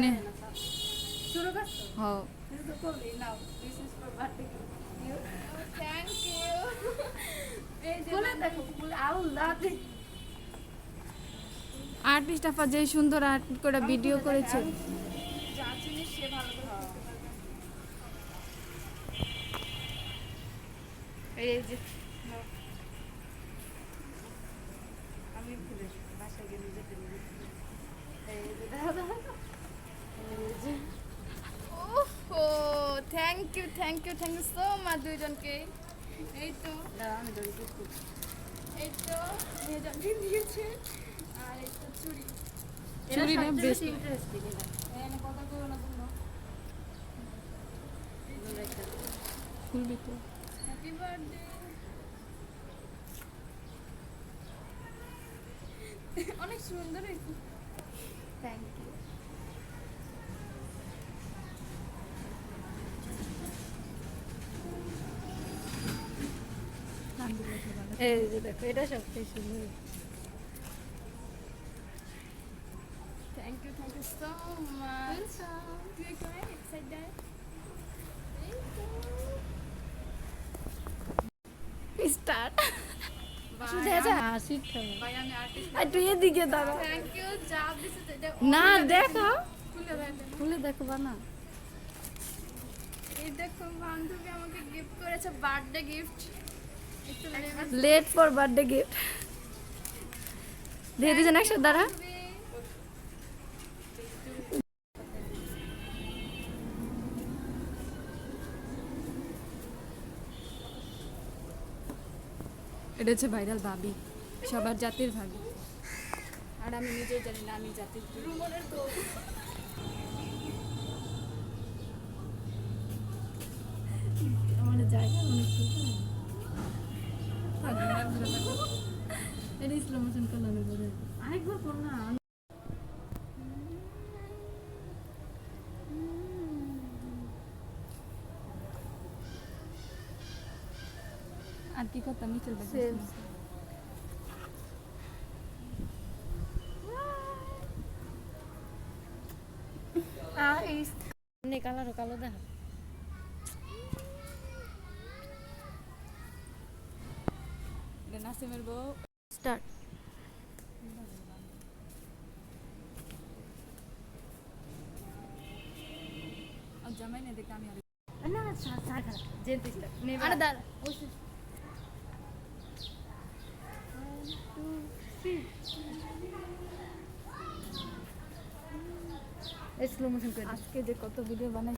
নে। শুরু করছ হ তো করলি now this is for birthday thank you artist আপা যে সুন্দর আর্ট করে ভিডিও করেছে। যা জিনিস সে ভালো করে করতে পারবে এই যে। নাও। আমি খুলে বাসায় গেলে যেতে নিয়ে এই যে দাদা এই যে ওহো thank you thank you thank you so much দুইজনকে। এই তো। এই তো মেয়েজনকে দিয়েছে। আর এই তো চুড়ি। চুরি না বেশ ইন্টারেস্টিং এটা কথা কেউ না খুলবি তো হ্যাপি বার্থডে অনেক সুন্দর হয়েছে থ্যাংক ইউ এই যে দেখো এটা সবচেয়ে সুন্দর। Thank you thank so much তুই এক্সাইট দেয় না দেখা। খুলে দেখো। বানা এই দেখো বান্ধবী আমাকে গিফট করেছে birthday gift late for birthday gift দিয়ে দুজন একসাথে দাঁড়া এটা হচ্ছে ভাইরাল ভাবি। সবার জাতির ভাবি। আর আমি নিজেও জানি না আমি জাতির স্লো মোশন করলাম বোধ আরেকবার কর না আর কি করতাম মিচেল কালারও কালো দেখা। নাসিমের বউ। স্টার্ট আর জামাই না দেখে আমি আর না সার সার খারাপ জেন্টিস নেবে আরে দাঁড়া। স্লো মোশন করে আজকে যে কত ভিডিও বানাই